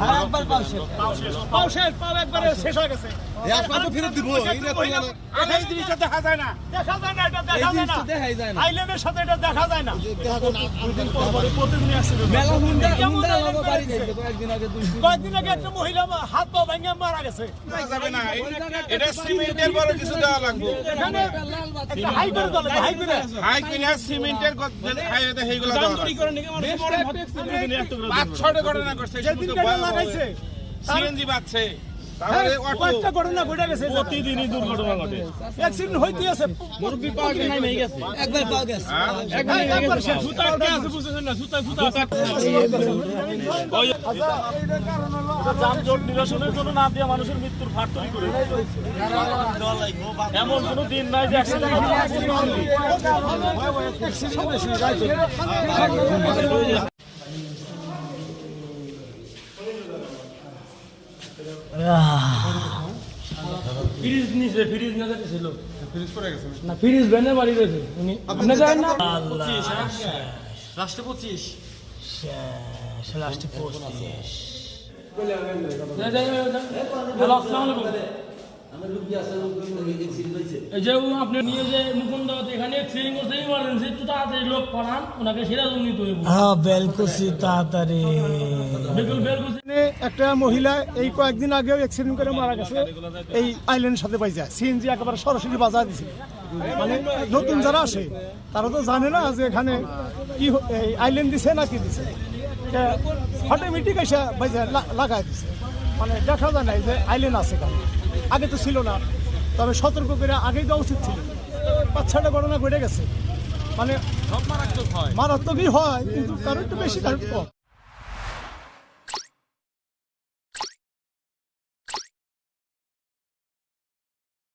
Ha! একবার পাও শেষ। পাও শেষ পাও একবারে শেষ। হয়ে গেছে। একবার তো ফেরত দিব এই না তো না? আর এই জিনিসটা দেখা যায় না। দেখা যায় না এটা দেখা যায় না। দেখাই যায় না। আইল্যান্ডের সাথে এটা দেখা যায় না। দেখা যায় না দুই দিন পর পরে প্রতিদিনই accident। মেলা হুন্ডা কেমন হুন্ডা আইল্যান্ড লাগো বাড়ি বেড়েছে? যাইছে কয়েকদিন আগে একটা মহিলা হাত পা ভেঙে মারা গেছে। এটা সিমেন্টের বড় কিছু দেওয়া লাগবে। হাই করে দলে হাই করে সিমেন্টের সেইগুলো দেওয়া পাঁচ ছটা ঘটনা করছে লাগাইছে সিএনজি কয়েকটা ঘটনা ঘটে গেছে। প্রতিদিনই দুর্ঘটনা ঘটে। অ্যাক্সিডেন্ট হইতে আছে। একবার পাও গেছে। একবার শেষ। যানজট নিরসনের জন্য না দিয়ে মানুষের মৃত্যুর তৈরি করে এমন কোনো দিন নাই যে হবে না। এখানে তাড়াতাড়ি লোক ওনাকে হ্যাঁ তাড়াতাড়ি একটা মহিলা এই কয়েকদিন আগেও অ্যাক্সিডেন্ট করে মারা গেছে, এই আইল্যান্ডের সাথে পাইছে সিএনজি একেবারে সরাসরি বাজার দিছে। মানে নতুন যারা আসে, তারা তো জানে না যে এখানে কি আইল্যান্ড দিছে না কি দিছে। অটোমেটিক এসে বাইজা লাগাই দিছে। মানে দেখা যায় না যে আইল্যান্ড আছে এখানে। আগে তো ছিল না। তবে সতর্ক করে আগেই দেওয়া উচিত ছিল। পাঁচ ছটা ঘটনা ঘটে গেছে। মানে মারাত্মকই হয়, কিন্তু কারও একটু বেশি কারও একটু কম।